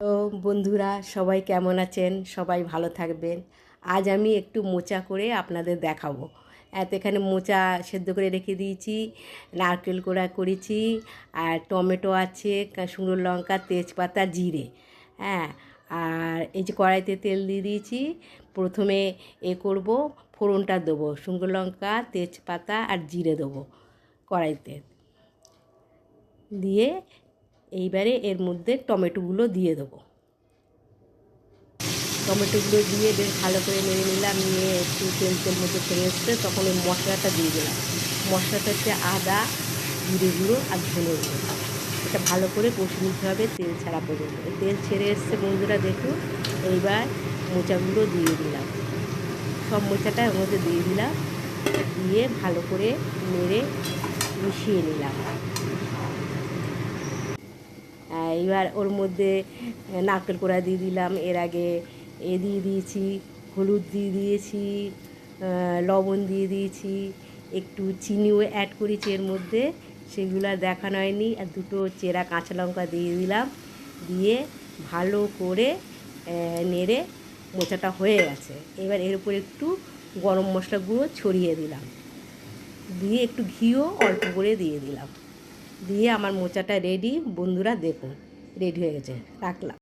তো বন্ধুরা, সবাই কেমন আছেন? সবাই ভালো থাকবেন। আজ আমি একটু মোচা করে আপনাদের দেখাবো। এত এখানে মোচা সেদ্ধ করে রেখে দিয়েছি, নারকেল কোড়া করেছি, আর টমেটো আছে শুকনো লঙ্কা, তেজপাতা, জিরে হ্যাঁ? আর এই যে কড়াইতে তেল দিয়ে দিয়েছি, প্রথমে এ করব, ফোড়নটা দেবো, শুকনো লঙ্কা, তেজপাতা আর জিরে দেবো কড়াইতে। দিয়ে এইবারে এর মধ্যে টমেটোগুলো দিয়ে দেবো। টমেটোগুলো দিয়ে বেশ ভালো করে নেড়ে নিলাম, নিয়ে একটু তেল তেল মধ্যে ছেড়ে এসছে, তখন ওই মশলাটা দিয়ে দিলাম। মশলাটা হচ্ছে আদা, জিরে গুঁড়ো আর ধনে গুঁড়ো। এটা ভালো করে কষে নিতে হবে তেল ছাড়া পর্যন্ত। তেল ছেড়ে এসছে বন্ধুরা, দেখুন, এইবার মোচাগুলো দিয়ে দিলাম। সব মোচাটা ওর মধ্যে দিয়ে দিলাম, দিয়ে ভালো করে নেড়ে মিশিয়ে নিলাম। এবার ওর মধ্যে নারকেল কোড়া দিয়ে দিলাম, এর আগে এ দিয়ে দিয়েছি, হলুদ দিয়ে দিয়েছি লবণ দিয়ে দিয়েছি, একটু চিনিও অ্যাড করেছি এর মধ্যে, সেগুলো আর দেখানো হয়নি, আর দুটো চেরা কাঁচা লঙ্কা দিয়ে দিলাম, দিয়ে ভালো করে নেড়ে মোচাটা হয়ে গেছে। এবার এর উপর একটু গরম মশলা গুঁড়ো ছড়িয়ে দিলাম। দিয়ে একটু ঘিও অল্প করে দিয়ে দিলাম। দিয়ে আমার মোচাটা রেডি বন্ধুরা দেখুন। রেডি হয়ে গেছে রাখলাম।